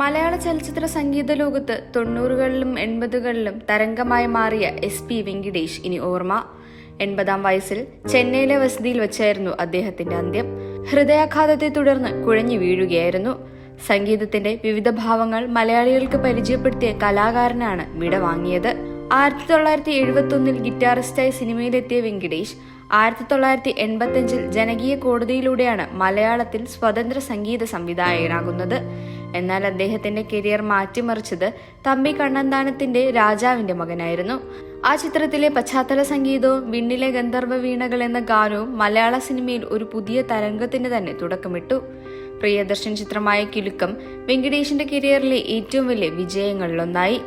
മലയാള ചലച്ചിത്ര സംഗീത ലോകത്ത് തൊണ്ണൂറുകളിലും എൺപതുകളിലും തരംഗമായി മാറിയ എസ് പി വെങ്കിടേഷ് ഇനി ഓർമ്മ. എൺപതാം വയസ്സിൽ ചെന്നൈയിലെ വസതിയിൽ വെച്ചായിരുന്നു അദ്ദേഹത്തിന്റെ അന്ത്യം. ഹൃദയാഘാതത്തെ തുടർന്ന് കുഴഞ്ഞു വീഴുകയായിരുന്നു. സംഗീതത്തിന്റെ വിവിധ ഭാവങ്ങൾ മലയാളികൾക്ക് പരിചയപ്പെടുത്തിയ കലാകാരനാണ് വിട വാങ്ങിയത് ആയിരത്തി തൊള്ളായിരത്തി എഴുപത്തി ഒന്നിൽ ഗിറ്റാറിസ്റ്റായി സിനിമയിലെത്തിയ വെങ്കിടേഷ് ആയിരത്തി തൊള്ളായിരത്തി എൺപത്തിയഞ്ചിൽ ജനകീയ കോടതിയിലൂടെയാണ് മലയാളത്തിൽ സ്വതന്ത്ര സംഗീത സംവിധായകനാകുന്നത്. എന്നാൽ അദ്ദേഹത്തിന്റെ കരിയർ മാറ്റിമറിച്ചത് തമ്പി കണ്ണന്താനത്തിന്റെ രാജാവിന്റെ മകനായിരുന്നു. ആ ചിത്രത്തിലെ പശ്ചാത്തല സംഗീതവും വിണ്ണിലെ ഗന്ധർവ വീണകൾ എന്ന ഗാനവും മലയാള സിനിമയിൽ ഒരു പുതിയ തരംഗത്തിന് തന്നെ തുടക്കമിട്ടു. പ്രിയദർശൻ ചിത്രമായ കിലുക്കം വെങ്കടേഷിന്റെ കരിയറിലെ ഏറ്റവും വലിയ വിജയങ്ങളിലൊന്നായി.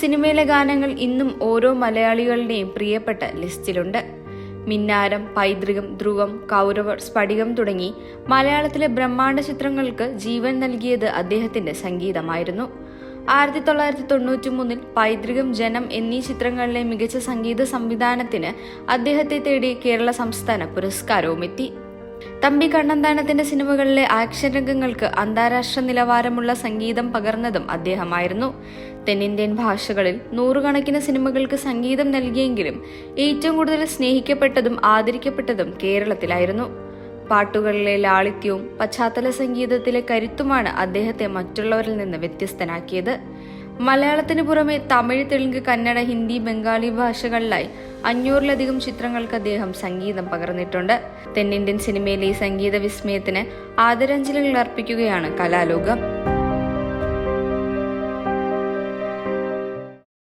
സിനിമയിലെ ഗാനങ്ങൾ ഇന്നും ഓരോ മലയാളികളുടെയും പ്രിയപ്പെട്ട ലിസ്റ്റിലുണ്ട്. മിന്നാരം പൈതൃകം ധ്രുവം കൗരവർ സ്ഫടികം തുടങ്ങി മലയാളത്തിലെ ബ്രഹ്മാണ്ഡ ചിത്രങ്ങൾക്ക് ജീവൻ നൽകിയത് അദ്ദേഹത്തിന്റെ സംഗീതമായിരുന്നു. ആയിരത്തി തൊള്ളായിരത്തി തൊണ്ണൂറ്റി മൂന്നിൽ പൈതൃകം ജനം എന്നീ ചിത്രങ്ങളിലെ മികച്ച സംഗീത സംവിധാനത്തിന് അദ്ദേഹത്തെ തേടി കേരള സംസ്ഥാന പുരസ്കാരവും എത്തി തമ്പി കണ്ണന്താനത്തിന്റെ സിനിമകളിലെ ആക്ഷൻ രംഗങ്ങൾക്ക് അന്താരാഷ്ട്ര നിലവാരമുള്ള സംഗീതം പകർന്നതും അദ്ദേഹമായിരുന്നു. തെന്നിന്ത്യൻ ഭാഷകളിൽ നൂറുകണക്കിന് സിനിമകൾക്ക് സംഗീതം നൽകിയെങ്കിലും ഏറ്റവും കൂടുതൽ സ്നേഹിക്കപ്പെട്ടതും ആദരിക്കപ്പെട്ടതും കേരളത്തിലായിരുന്നു. പാട്ടുകളിലെ ലാളിത്യവും പശ്ചാത്തല സംഗീതത്തിലെ കരുത്തുമാണ് അദ്ദേഹത്തെ മറ്റുള്ളവരിൽ നിന്ന് വ്യത്യസ്തനാക്കിയത്. മലയാളത്തിന് പുറമെ തമിഴ് തെലുങ്ക് കന്നഡ ഹിന്ദി ബംഗാളി ഭാഷകളിലായി അഞ്ഞൂറിലധികം ചിത്രങ്ങൾക്ക് അദ്ദേഹം സംഗീതം പകർന്നിട്ടുണ്ട്. തെന്നിന്ത്യൻ സിനിമയിലെ ഈ സംഗീത വിസ്മയത്തിന് ആദരാഞ്ജലികൾ അർപ്പിക്കുകയാണ് കലാലോകം.